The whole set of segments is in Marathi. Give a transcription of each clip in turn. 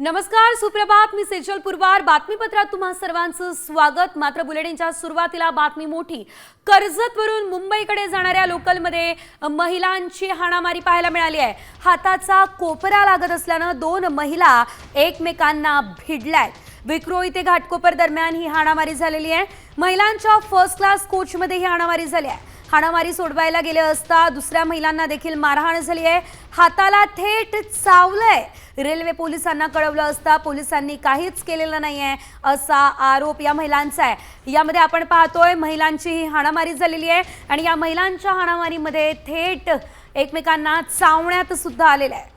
नमस्कार सुप्रभात. मी सेजल पुरवार. बातमीपत्रात तुम्हा सर्वांचं स्वागत. मात्र बुलेटिनच्या सुरुवातीला बातमी मोठी. कर्जतवरून मुंबईकडे जाणाऱ्या लोकलमध्ये महिलांची हाणामारी पाहायला मिळाली आहे. हाताचा कोपरा लागत असल्यानं दोन महिला एकमेकांना भिडल्यात. विक्रोळी ते घाटकोपर दरम्यान ही हाणामारी झालेली आहे. महिलांच्या फर्स्ट क्लास कोचमध्ये ही हाणामारी झाली आहे. हाणामारी सोडवायला गेले असता दुसऱ्या महिलांना देखील मारहाण झाली आहे. हाताला थेट चावलंय. रेल्वे पोलिसांना कळवलं असता पोलिसांनी काहीच केलेलं नाहीये असा आरोप या महिलांचा आहे. यामध्ये आपण पाहतोय महिलांची ही हाणामारी झालेली आहे आणि या महिलांच्या हाणामारीमध्ये थेट एकमेकांना चावण्यात सुद्धा आलेलं आहे.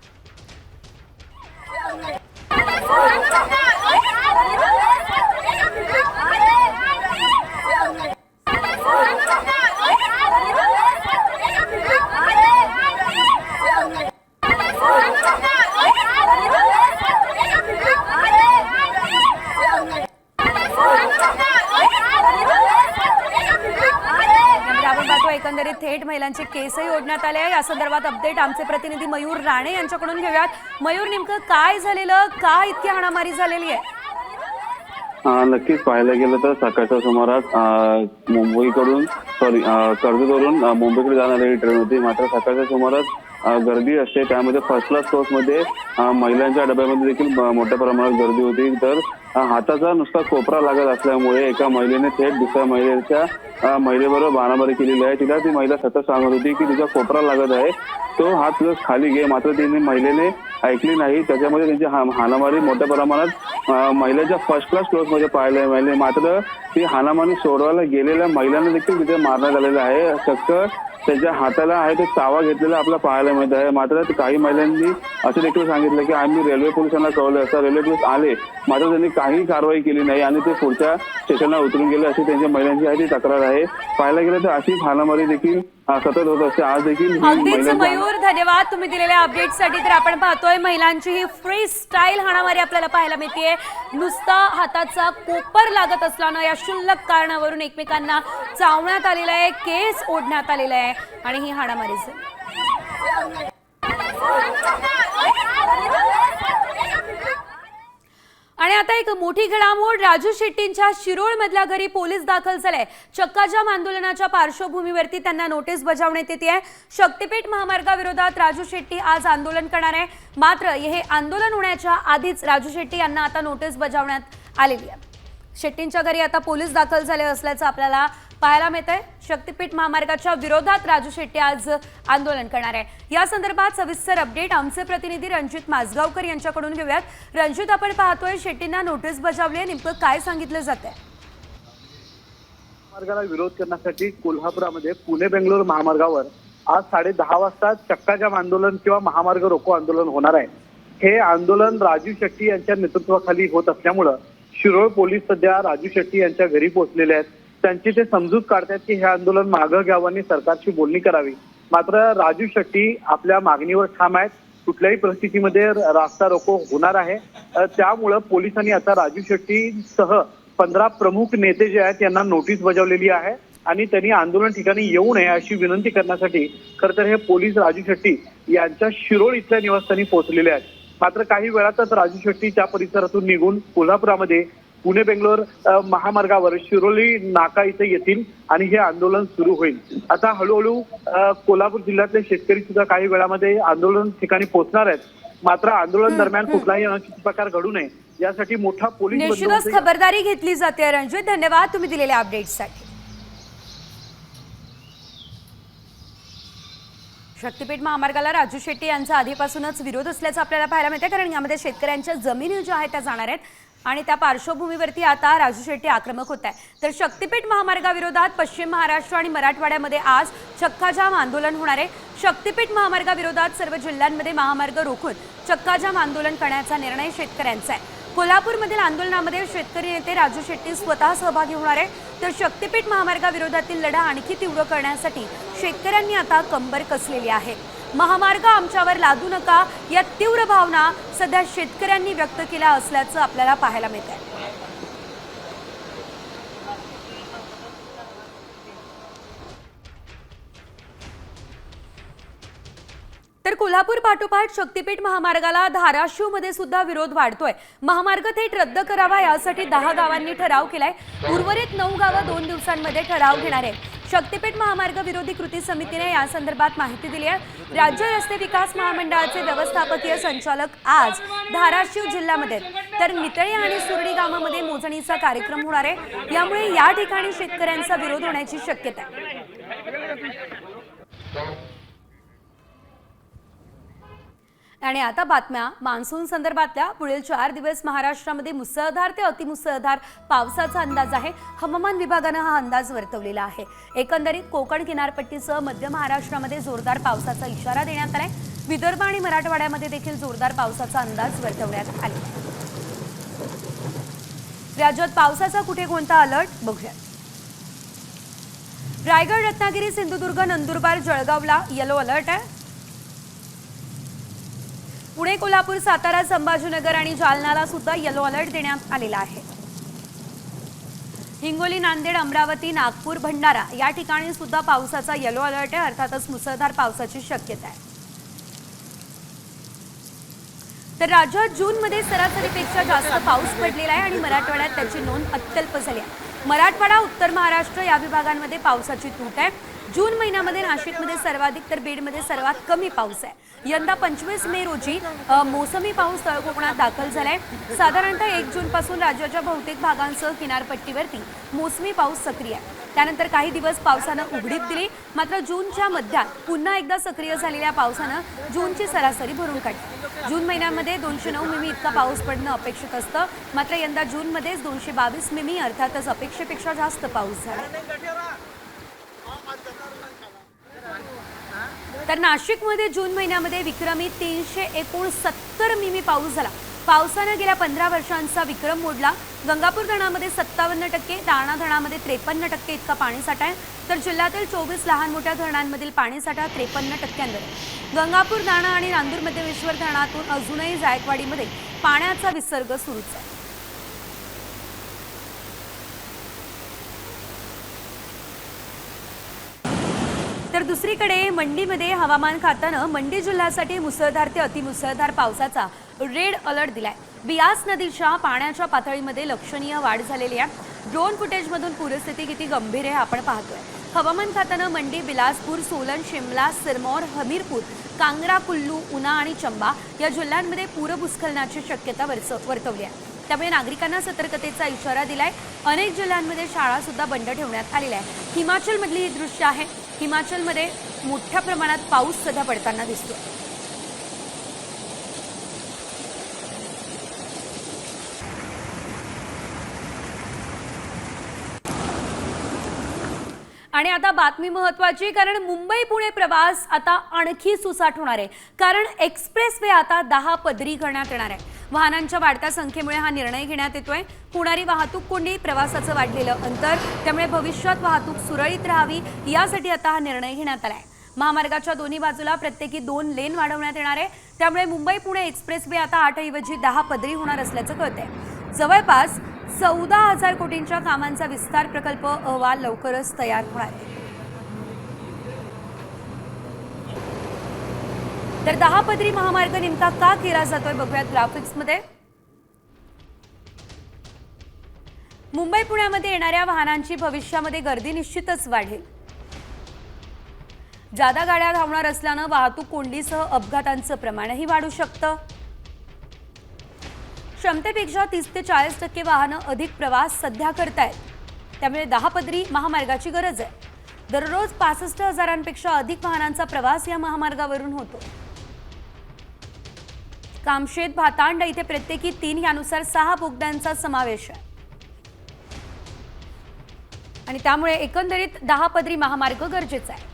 एकंदरीत थेट महिलांचे केसही ओढण्यात आले आहे. या संदर्भात अपडेट आमचे प्रतिनिधी मयूर राणे यांच्याकडून घेऊयात. मयूर नेमकं काय झालेलं? का इतकी हाणामारी झालेली आहे? नक्कीच पाहायला गेलं तर सकाळच्या सुमारास मुंबईकडून सॉरी कर्जतवरून मुंबईकडे जाणारी ही ट्रेन होती. मात्र सकाळच्या सुमारास गर्दी असते. त्यामध्ये फर्स्ट क्लास कोर्समध्ये महिलांच्या डब्यामध्ये देखील मोठ्या प्रमाणात गर्दी होती. तर हाताचा नुसता कोपरा लागत असल्यामुळे एका महिलेने थेट दुसऱ्या महिलेच्या महिलेबरोबर बाणाबारी केलेली आहे. तिला ती महिला सतत सांगत होती की तिचा कोपरा लागत आहे. तो हात तुझा खाली घे मात्र तिने महिलेने ऐकली नाही. त्याच्यामध्ये त्यांची हानामारी मोठ्या प्रमाणात महिलेच्या फर्स्ट क्लास क्लोजमध्ये पाहायला महिले मात्र ती हानामारी सोडवायला गेलेल्या महिलांना देखील तिथे मारण्यात आलेलं आहे. चक्क त्याच्या हाताला आहे ते चावा घेतलेला आपला पाहायला मिळत आहे. मात्र काही महिलांनी असं देखील सांगितलं की आम्ही रेल्वे पोलिसांना कळवलं. असता रेल्वे पोलीस आले. मात्र त्यांनी काही कारवाई केली नाही आणि ते पुढच्या स्टेशनला उतरून गेले अशी त्यांच्या महिलांची आहे ती तक्रार आहे. पाहायला गेलं तर अशीच हाणामारी देखील सतत होत असते. आज देखील अगदीच मयूर धन्यवाद. तुम्ही दिलेल्या अपडेटसाठी तर आपण पाहतोय महिलांची ही फ्री स्टाईल हाणामारी आपल्याला पाहायला मिळते नुसता हाताचा कोपर लागत असल्यानं या क्षुल्लक कारणावरून एकमेकांना चावण्यात आलेला आहे केस ओढण्यात आलेला आहे. आणि ही हाणामारी झाली. आणि आता एक मोठी घडामोड राजू शेट्टींच्या शिरोळ मधल्या घरी पोलीस दाखल झाले. चक्काजाम आंदोलनाच्या पार्श्वभूमीवरती त्यांना नोटीस बजावण्यात येते आहे. शक्तीपीठ महामार्गाविरोधात राजू शेट्टी आज आंदोलन करणार आहे. मात्र हे आंदोलन होण्याच्या आधीच राजू शेट्टी यांना आता नोटीस बजावण्यात आलेली आहे. शेट्टींच्या घरी आता पोलीस दाखल झाले असल्याचं आपल्याला पाहायला मिळत आहे शक्तीपीठ महामार्गाच्या विरोधात राजू शेट्टी आज आंदोलन करणार आहे. या संदर्भात सविस्तर अपडेट आमचे प्रतिनिधी रणजित माजगावकर यांच्याकडून घेऊयात. रणजित आपण पाहतोय शेट्टींना नोटीस बजावली आहे. नेमकं काय सांगितलं जात आहे? मार्गाला विरोध करण्यासाठी कोल्हापुरामध्ये पुणे बेंगलोर महामार्गावर आज साडे दहा वाजता चक्काजाम आंदोलन किंवा महामार्ग रोको आंदोलन होणार आहे. हे आंदोलन राजू शेट्टी यांच्या नेतृत्वाखाली होत असल्यामुळं शिरोळ पोलीस सध्या राजू शेट्टी यांच्या घरी पोहोचलेले आहेत. त्यांची ते समजूत काढतात की हे आंदोलन मागं घ्यावं आणि सरकारशी बोलणी करावी. मात्र राजू शेट्टी आपल्या मागणीवर ठाम आहेत. कुठल्याही परिस्थितीमध्ये रास्ता रोको होणार आहे. त्यामुळं पोलिसांनी आता राजू शेट्टीसह पंधरा प्रमुख नेते जे आहेत यांना नोटीस बजावलेली आहे आणि त्यांनी आंदोलन ठिकाणी येऊ नये अशी विनंती करण्यासाठी खर तर हे पोलीस राजू शेट्टी यांच्या शिरोळ इथल्या निवासस्थानी पोहोचलेले आहेत. मात्र काही वेळातच राजू शेट्टी त्या परिसरातून निघून कोल्हापुरामध्ये पुणे बेंगलोर महामार्गावर शिरोली नाका इथे येतील आणि हे आंदोलन सुरू होईल. आता हळूहळू कोल्हापूर जिल्ह्यातले शेतकरी सुद्धा काही वेळामध्ये आंदोलन ठिकाणी पोहोचणार आहेत. मात्र आंदोलन दरम्यान कुठलाही अनुचित प्रकार घडू नये. यासाठी मोठा पोलीस निश्चितच खबरदारी घेतली जाते रणजित. धन्यवाद तुम्ही दिलेल्या अपडेटसाठी शक्तीपीठ महामार्गाला राजू शेट्टी यांचा आधीपासूनच विरोध असल्याचं आपल्याला पाहायला मिळतं कारण यामध्ये शेतकऱ्यांच्या जमिनी ज्या आहेत त्या जाणार आहेत. आणि त्या पार्श्वभूमीवरती आता राजू शेट्टी आक्रमक होत आहे. तर शक्तीपीठ महामार्गाविरोधात पश्चिम महाराष्ट्र आणि मराठवाड्यामध्ये आज चक्काजाम आंदोलन होणार आहे. शक्तीपीठ महामार्गाविरोधात सर्व जिल्ह्यांमध्ये महामार्ग रोखून चक्काजाम आंदोलन करण्याचा निर्णय शेतकऱ्यांचा आहे. कोल्हापूरमधील आंदोलनामध्ये शेतकरी नेते राजू शेट्टी स्वतः सहभागी होणार आहे तर शक्तीपीठ महामार्गाविरोधातील लढा आणखी तीव्र करण्यासाठी शेतकऱ्यांनी आता कंबर कसलेली आहे. महामार्ग आमच्यावर लादू नका या तीव्र भावना सध्या शेतकऱ्यांनी व्यक्त केल्या असल्याचं आपल्याला पाहायला मिळत आहे तर कोल्हापूर पाठोपाठ शक्तीपीठ महामार्गाला धाराशिवमध्ये सुद्धा विरोध वाढतोय. महामार्ग थेट रद्द करावा यासाठी दहा गावांनी ठराव केलाय. उर्वरित नऊ गावं दोन दिवसांमध्ये ठराव घेणार आहे शक्तीपीठ महामार्ग विरोधी कृती समितीने या संदर्भात माहिती दिली आहे. राज्य रस्ते विकास महामंडळाचे व्यवस्थापकीय संचालक आज धाराशिव जिल्ह्यामध्ये तर नितळे आणि सुरडी गावामध्ये मोजणीचा कार्यक्रम होणार आहे. यामुळे या ठिकाणी शेतकऱ्यांचा विरोध होण्याची शक्यता आहे. आणि आता बातम्या. मान्सून संदर्भातल्या पुढील चार दिवस महाराष्ट्रामध्ये मुसळधार ते अतिमुसळधार पावसाचा अंदाज आहे. हवामान विभागानं हा अंदाज वर्तवलेला आहे. एकंदरीत कोकण किनारपट्टीसह मध्य महाराष्ट्रामध्ये जोरदार पावसाचा इशारा देण्यात आलाय. विदर्भ आणि मराठवाड्यामध्ये देखील जोरदार पावसाचा अंदाज वर्तवण्यात आला राज्यात पावसाचा कुठे कोणता अलर्ट? बघूया. रायगड रत्नागिरी सिंधुदुर्ग नंदुरबार जळगावला येलो अलर्ट आहे. पुणे कोल्हापूर सातारा संभाजीनगर आणि जालनाला सुद्धा येलो अलर्ट देण्यात आलेला आहे. हिंगोली नांदेड अमरावती नागपूर भंडारा या ठिकाणी सुद्धा पावसाचा येलो अलर्ट आहे अर्थातच मुसळधार पावसाची शक्यता आहे. तर राज्यात जूनमध्ये सरासरीपेक्षा जास्त पाऊस पडलेला आहे आणि मराठवाड्यात त्याची नोंद अत्यल्प झाली आहे. मराठवाडा उत्तर महाराष्ट्र या विभागांमध्ये पावसाची तूट आहे. जून महिन्यामध्ये नाशिकमध्ये सर्वाधिक तर बीडमध्ये सर्वात कमी पाऊस आहे. यंदा पंचवीस मे रोजी मोसमी पाऊस तळ कोकणात दाखल झालाय. साधारणतः एक जूनपासून राज्याच्या बहुतेक भागांसह किनारपट्टीवरती मोसमी पाऊस सक्रिय आहे. त्यानंतर काही दिवस पावसानं उघडीप दिली. मात्र जूनच्या मध्यात पुन्हा एकदा सक्रिय झालेल्या पावसानं जूनची सरासरी भरून काढली. जून महिन्यामध्ये दोनशे नऊ मिमी इतका पाऊस पडणं अपेक्षित असतं. मात्र यंदा जूनमध्येच दोनशे बावीस मिमी अर्थातच अपेक्षेपेक्षा जास्त पाऊस झाला तर नाशिकमध्ये जून महिन्यामध्ये विक्रमी तीनशे एकोणसत्तर मिमी पाऊस झाला. पावसानं गेल्या पंधरा वर्षांचा विक्रम मोडला. गंगापूर धरणामध्ये सत्तावन्न टक्के दाणा धरणामध्ये त्रेपन्न टक्के इतका पाणीसाठा आहे. तर जिल्ह्यातील चोवीस लहान मोठ्या धरणांमधील पाणीसाठा त्रेपन्न टक्क्यांवर आहे. गंगापूर दाणा आणि नांदूर मध्यमेश्वर धरणातून अजूनही जायकवाडीमध्ये पाण्याचा विसर्ग सुरूच आहे. तर दुसरीकडे मंडीमध्ये हवामान खात्यानं मंडी जिल्ह्यासाठी मुसळधार ते अतिमुसळधार पावसाचा रेड अलर्ट दिलाय. बियास नदीच्या पाण्याच्या पातळीमध्ये लक्षणीय वाढ झालेली आहे. ड्रोन फुटेजमधून पूरस्थिती किती गंभीर आहे आपण पाहतोय. हवामान खात्यानं मंडी बिलासपूर सोलन शिमला सिरमौर हमीरपूर कांगरा कुल्लू उना आणि चंबा या जिल्ह्यांमध्ये पूरभूस्खलनाची शक्यता वर्च- वर्तवली आहे. त्यामुळे नागरिकांना सतर्कतेचा इशारा दिलाय. अनेक जिल्ह्यांमध्ये शाळा सुद्धा बंद ठेवण्यात आलेल्या आहे हिमाचलमधली ही दृश्य आहे. हिमाचलमध्ये मोठ्या प्रमाणात पाऊस सध्या पडताना दिसतो आणि आता बातमी महत्वाची कारण मुंबई पुणे प्रवास आता आणखी सुसाट होणार आहे. कारण एक्सप्रेस वे आता दहा पदरी करण्यात येणार आहे. वाहनांच्या वाढत्या संख्येमुळे हा निर्णय घेण्यात येतोय. होणारी वाहतूक कोंडी प्रवासाचं वाढलेलं अंतर त्यामुळे भविष्यात वाहतूक सुरळीत राहावी यासाठी आता हा निर्णय घेण्यात आलाय. महामार्गाच्या दोन्ही बाजूला प्रत्येकी दोन लेन वाढवण्यात येणार आहे. त्यामुळे मुंबई पुणे एक्सप्रेस वे आता आठ ऐवजी दहा पदरी होणार असल्याचं कळतंय. जवळपास चौदा हजार कोटींच्या कामांचा विस्तार प्रकल्प अहवाल लवकरच तयार होणार आहे. तर दहा पदरी महामार्ग नेमका का केला जातोय बघूयात ग्राफिक्समध्ये मुंबई पुण्यामध्ये येणाऱ्या वाहनांची भविष्यामध्ये गर्दी निश्चितच वाढेल. जादा गाड्या धावणार असल्यानं वाहतूक कोंडीसह अपघातांचं प्रमाणही वाढू शकतं. क्षमतेपेक्षा तीस ते चाळीस टक्के वाहनं अधिक प्रवास सध्या करतायत. त्यामुळे दहा पदरी महामार्गाची गरज आहे. दररोज पासष्ट हजारांपेक्षा अधिक वाहनांचा प्रवास या महामार्गावरून होतो. कामशेत भातांड इथे प्रत्येकी तीन यानुसार सहा बोगद्यांचा समावेश आहे. आणि त्यामुळे एकंदरीत दहा पदरी महामार्ग गरजेचा आहे.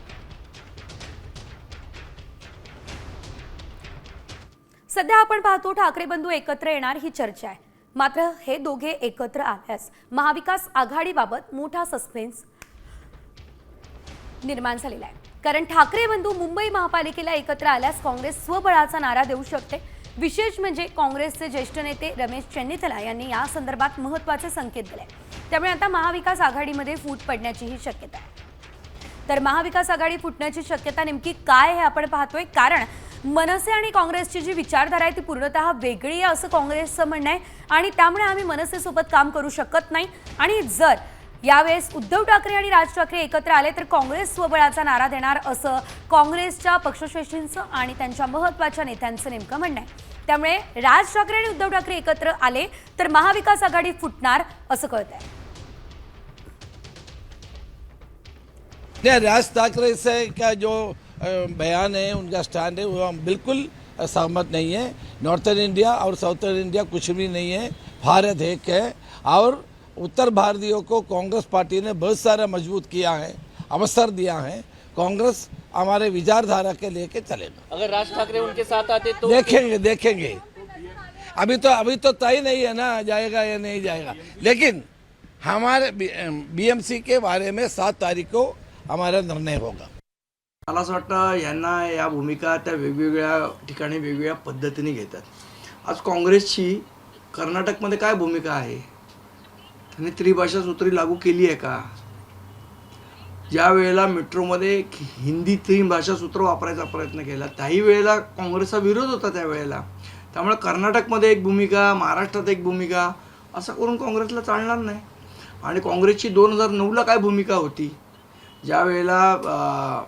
सध्या आपण पाहतो ठाकरे बंधू एकत्र येणार ही चर्चा आहे. मात्र हे दोघे एकत्र आल्यास महाविकास आघाडीबाबत मोठा सस्पेन्स निर्माण झालेला आहे. कारण ठाकरे बंधू मुंबई महापालिकेला एकत्र आल्यास काँग्रेस स्वबळाचा नारा देऊ शकते. विशेष म्हणजे काँग्रेसचे ज्येष्ठ नेते रमेश चेन्निथला यांनी या संदर्भात महत्त्वाचे संकेत दिले. त्यामुळे आता महाविकास आघाडीमध्ये फूट पडण्याचीही शक्यता आहे. तर महाविकास आघाडी फुटण्याची शक्यता नेमकी काय हे आपण पाहतोय? कारण मनसे आणि काँग्रेसची जी विचारधारा आहे ती पूर्णतः वेगळी आहे असं काँग्रेसचं म्हणणं आहे. आणि त्यामुळे आम्ही मनसेसोबत काम करू शकत नाही. आणि जर यावेळेस उद्धव ठाकरे आणि राज ठाकरे एकत्र आले तर काँग्रेस स्वबळाचा नारा देणार असं काँग्रेसच्या पक्षश्रेष्ठींचं आणि त्यांच्या महत्त्वाच्या नेत्यांचं नेमकं म्हणणं आहे. त्यामुळे राज ठाकरे आणि उद्धव ठाकरे एकत्र आले तर महाविकास आघाडी फुटणार असं कळत आहे राज ठाकरे से का जो बयान है उनका स्टैंड है वो हम बिल्कुल सहमत नहीं है। नॉर्थर्न इंडिया और साउथर्न इंडिया कुछ भी नहीं है। भारत एक है और उत्तर भारतीयों को कांग्रेस पार्टी ने बहुत सारा मज़बूत किया है अवसर दिया है। कांग्रेस हमारे विचारधारा के लेके चलेगा। अगर राज ठाकरे उनके साथ आते तो देखेंगे देखेंगे। अभी तो अभी तो तय नहीं है ना जाएगा या नहीं जाएगा। लेकिन हमारे बीएमसी के बारे में सात तारीख को हमारा निर्णय होगा। मला असं वाटतं यांना या भूमिका त्या वेगवेगळ्या ठिकाणी वेगवेगळ्या पद्धतीने घेतात. आज काँग्रेसची कर्नाटकमध्ये काय भूमिका आहे? त्यांनी त्रिभाषा सूत्री लागू केली आहे का? ज्या वेळेला मेट्रोमध्ये हिंदी त्रिभाषा सूत्र वापरायचा प्रयत्न केला त्याही वेळेला काँग्रेसचा विरोध होता त्यावेळेला त्यामुळे कर्नाटकमध्ये एक भूमिका महाराष्ट्रात एक भूमिका असं करून काँग्रेसला चालणार नाही. आणि काँग्रेसची दोन हजार नऊला काय भूमिका होती? ज्या वेळेला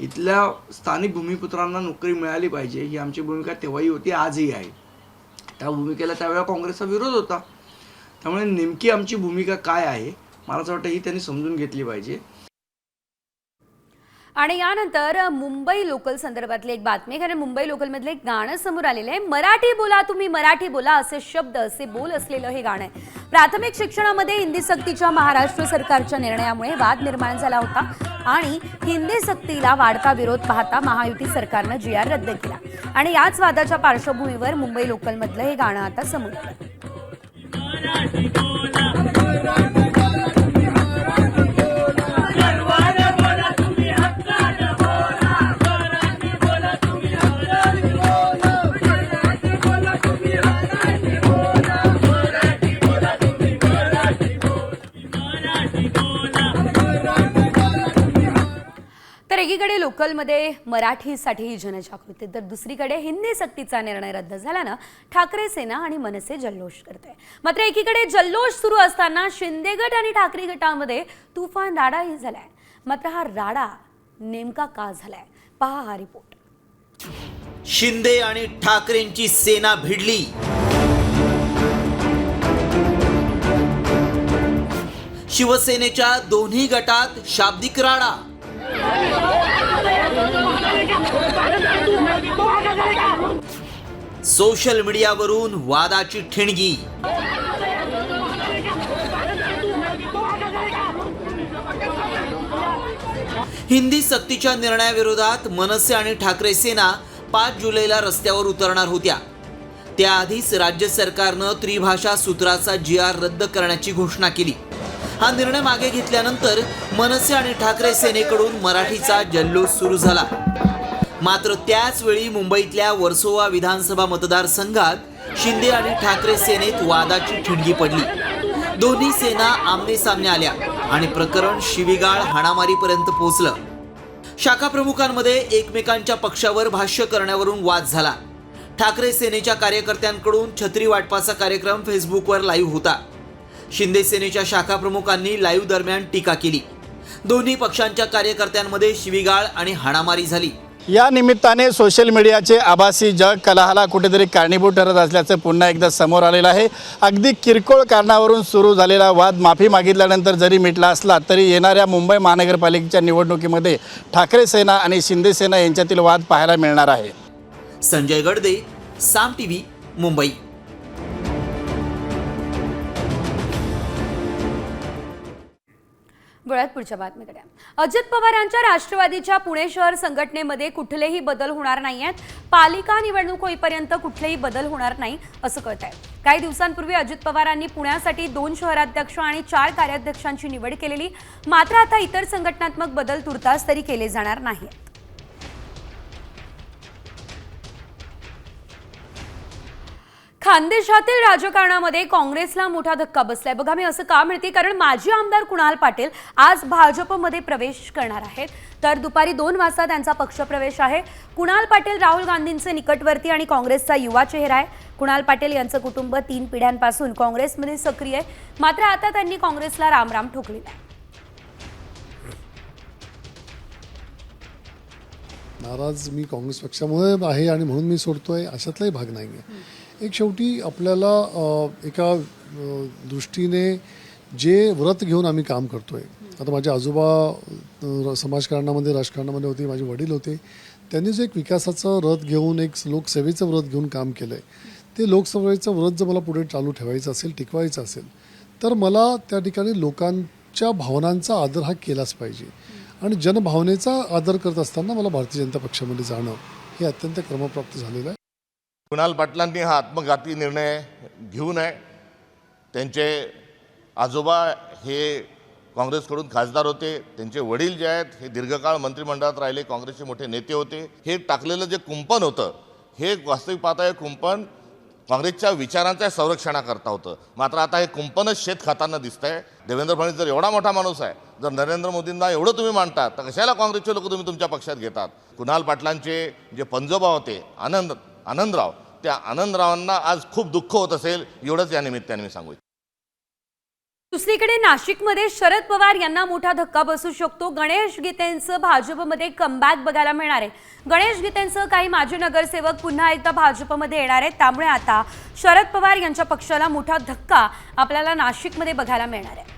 इथल्या स्थानिक भूमिपुत्रांना नोकरी मिळाली पाहिजे ही आमची भूमिका तेव्हाही होती आजही आहे. त्या भूमिकेला त्यावेळेला काँग्रेसचा विरोध होता. त्यामुळे नेमकी आमची भूमिका काय आहे मला असं वाटतं ही त्यांनी समजून घेतली पाहिजे. आणि यानंतर मुंबई लोकल संदर्भातली एक बातमी कारण मुंबई लोकलमधलं एक गाणं समोर आलेलं आहे. मराठी बोला तुम्ही मराठी बोला असे शब्द असे बोल असलेलं हे गाणं आहे. प्राथमिक शिक्षणामध्ये हिंदी सक्तीच्या महाराष्ट्र सरकारच्या निर्णयामुळे वाद निर्माण झाला होता आणि हिंदी सक्तीला वाढता विरोध पाहता महायुती सरकारनं जी आर रद्द केला. आणि याच वादाच्या पार्श्वभूमीवर मुंबई लोकलमधलं हे गाणं आता समोर आलं. तर एकीकडे लोकलमध्ये मराठीसाठी ही जनजागृती तर दुसरीकडे हिंदी सक्तीचा निर्णय रद्द झाल्यानं ठाकरे सेना आणि मनसे जल्लोष करते मात्र एकीकडे जल्लोष सुरू असताना शिंदे गट आणि ठाकरे गटामध्ये तुफान राडाही झालाय. मात्र हा राडा नेमका का झालाय? पहा हा रिपोर्ट. शिंदे आणि ठाकरेंची सेना भिडली. शिवसेनेच्या दोन्ही गटात शाब्दिक राडा. सोशल मीडियावरून वादाची ठिणगी. हिंदी सक्तीच्या निर्णयाविरोधात मनसे आणि ठाकरे सेना पाच जुलैला रस्त्यावर उतरणार होत्या. त्याआधीच राज्य सरकारनं त्रिभाषा सूत्राचा जी आर रद्द करण्याची घोषणा केली. हा निर्णय मागे घेतल्यानंतर मनसे आणि ठाकरे सेनेकडून मराठीचा जल्लोष सुरू झाला. मात्र त्याच वेळी मुंबईतल्या वर्सोवा विधानसभा मतदारसंघात शिंदे आणि ठाकरे सेनेत वादाची ठिणगी पडली. दोन्ही सेना आमने सामने आल्या आणि प्रकरण शिवीगाळ हाणामारीपर्यंत पोहोचलं. शाखा प्रमुखांमध्ये एकमेकांच्या पक्षावर भाष्य करण्यावरून वाद झाला. ठाकरे सेनेच्या कार्यकर्त्यांकडून छत्री वाटपाचा कार्यक्रम फेसबुकवर लाईव्ह होता. शिंदे सेनेच्या शाखा प्रमुखांनी लाईव्ह दरम्यान टीका केली. दोन्ही पक्षांच्या कार्यकर्त्यांमध्ये शिवीगाळ आणि हाणामारी झाली. या निमित्ताने सोशल मीडियाचे आभासी जग कलहाला कुठेतरी कारणीभूत ठरत असल्याचं पुन्हा एकदा समोर आलेलं आहे. अगदी किरकोळ कारणावरून सुरू झालेला वाद माफी मागितल्यानंतर जरी मिटला असला तरी येणाऱ्या मुंबई महानगरपालिकेच्या निवडणुकीमध्ये ठाकरे सेना आणि शिंदे सेना यांच्यातील वाद पाहायला मिळणार आहे. संजय गडदे साम टीव्ही मुंबई. वळत पुढच्या बातमीकडे. अजित पवार यांच्या राष्ट्रवादीच्या पुणे शहर संघटनेमध्ये कुठलेही बदल होणार नाही आहेत पालिका निवडणूक होईपर्यंत कुठलेही बदल होणार नाही असं कळत आहे काही दिवसांपूर्वी अजित पवारांनी पुण्यासाठी दोन शहराध्यक्ष आणि चार कार्याध्यक्षांची निवड केलेली. मात्र आता इतर संघटनात्मक बदल तुर्तास तरी केले जाणार नाहीत खानदेशातील राजकारणामध्ये काँग्रेसला मोठा धक्का बसलाय. बघा मी असं का म्हणते? कारण माजी आमदार कुणाल पाटील आज भाजपमध्ये प्रवेश करणार आहेत. तर दुपारी दोन वाजता त्यांचा पक्षप्रवेश आहे. कुणाल पाटील राहुल गांधींचे निकटवर्ती आणि काँग्रेसचा युवा चेहरा आहे. कुणाल पाटील यांचं कुटुंब तीन पिढ्यांपासून काँग्रेसमध्ये सक्रिय आहे. मात्र आता त्यांनी काँग्रेसला रामराम ठोकलेला आहे. नाराज मी काँग्रेस पक्षामुळे आहे आणि म्हणून मी सोडतोय अशातलाही भाग नाही आहे एक शेवटी आपल्याला एका दृष्टीने जे व्रत घेऊन आम्ही काम करतो आहे आता माझे आजोबा समाजकारणामध्ये राजकारणामध्ये होते माझे वडील होते त्यांनी जे एक विकासाचं व्रत घेऊन एक लोकसेवेचं व्रत घेऊन काम केलं आहे ते लोकसेवेचं व्रत जर मला पुढे चालू ठेवायचं असेल टिकवायचं असेल तर मला त्या ठिकाणी लोकांच्या भावनांचा आदर हा केलाच पाहिजे. आणि जनभावनेचा आदर करत असताना मला भारतीय जनता पक्षामध्ये जाणं हे अत्यंत क्रमप्राप्त झालेलं आहे. कुणाल पाटलांनी हा आत्मघाती निर्णय घेऊ नये. त्यांचे आजोबा हे काँग्रेसकडून खासदार होते. त्यांचे वडील जे आहेत हे दीर्घकाळ मंत्रिमंडळात राहिले काँग्रेसचे मोठे नेते होते. हे टाकलेलं जे कुंपण होतं हे वास्तविक पाहता हे कुंपण काँग्रेसच्या विचारांच्या संरक्षणाकरता होतं. मात्र आता हे कुंपणच शेत खाताना दिसतंय. देवेंद्र फडणवीस जर एवढा मोठा माणूस आहे जर नरेंद्र मोदींना एवढं तुम्ही मांडता तर कशाला काँग्रेसचे लोक तुम्ही तुमच्या पक्षात घेतात? कुणाल पाटलांचे जे पंजोबा होते आनंद आनंदराव. त्या आनंदरावांना आज खूप दुःख होत असेल एवढंच या निमित्ताने मी सांगू दुसरीकडे नाशिकमध्ये शरद पवार यांना मोठा धक्का बसू शकतो. गणेश गीतेंचं भाजपमध्ये कमबॅक बघायला मिळणार आहे. गणेश गीतेंचं काही माजी नगरसेवक पुन्हा एकदा भाजपमध्ये येणार आहेत. त्यामुळे आता शरद पवार यांच्या पक्षाला मोठा धक्का आपल्याला नाशिकमध्ये बघायला मिळणार आहे.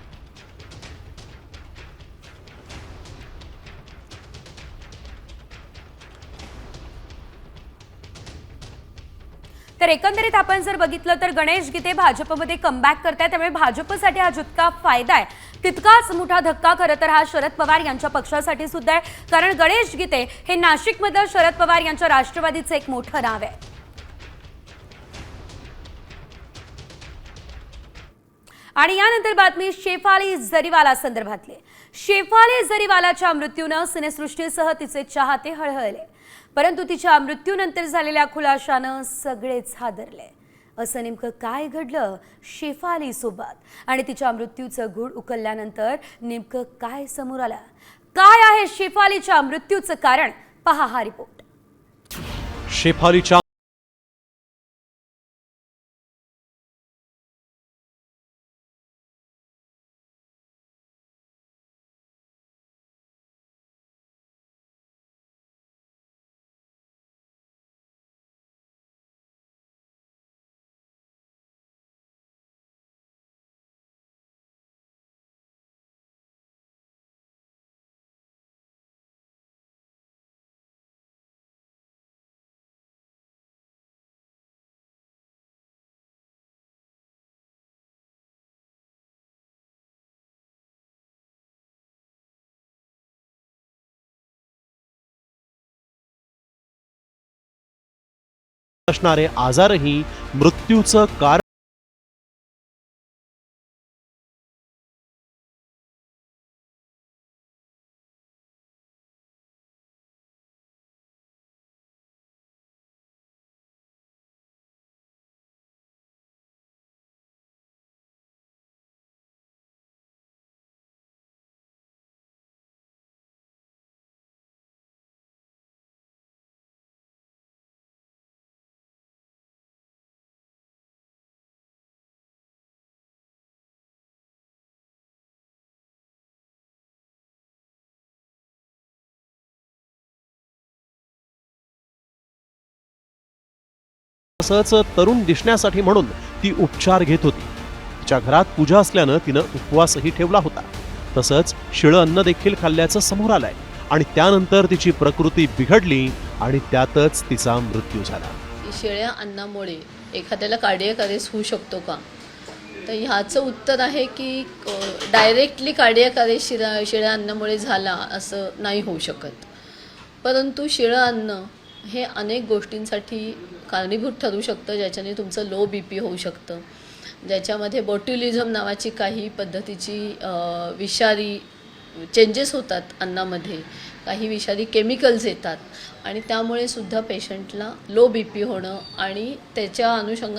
तर एकंदरीत आपण जर बघितलं तर गणेश गीते भाजपमध्ये कमबॅक करताय त्यामुळे भाजपसाठी हा जितका फायदा आहे तितकाच मोठा धक्का खरं तर हा शरद पवार यांच्या पक्षासाठी सुद्धा आहे. कारण गणेश गीते हे नाशिकमधलं शरद पवार यांच्या राष्ट्रवादीचं एक मोठं नाव आहे. आणि यानंतर बातमी शेफाली जरीवाला संदर्भातली. शेफाली जरीवालाच्या मृत्यूनं सिनेसृष्टीसह तिचे चाहते हळहळले. परंतु तिच्या मृत्यूनंतर झालेल्या खुलाशानं सगळेच हादरले. असं नेमकं काय घडलं? शेफाली सोबत. आणि तिच्या मृत्यूचं गुढ उकलल्यानंतर नेमकं काय समोर आलं? काय आहे शेफालीच्या मृत्यूचं कारण? पहा हा रिपोर्ट. शेफालीच्या असणारे आजारही मृत्यूचं कारण तसंच तरुण दिसण्यासाठी म्हणून ती उपचार घेत होती. तिच्या घरात पूजा असल्यानं तिनं उपवासही ठेवला होता. तसंच शिळं अन्न देखील खाल्ल्याचं समोर आलंय आणि त्यानंतर तिची प्रकृती बिघडली आणि त्यातच तिचा मृत्यू झाला. शिळ्या शेळ्या अन्नामुळे एखाद्याला कार्डियक अरेस्ट होऊ शकतो का? तर ह्याचं उत्तर आहे की डायरेक्टली कार्डियक अरेस्ट शिरा शेळ्या अन्नामुळे झाला असं नाही होऊ शकत. परंतु शिळं अन्न हे अनेक गोष्टींसाठी कारणीभूत ठरू शकतं ज्याच्याने तुमचं लो बी पी होऊ शकतं. ज्याच्यामध्ये बॉट्युलिझम नावाची काही पद्धतीची विषारी चेंजेस होतात अन्नामध्ये. काही विषारी केमिकल्स येतात. आणि त्यामुळे सुद्धा पेशंटला लो बी पी होणं आणि त्याच्या अनुषंगाने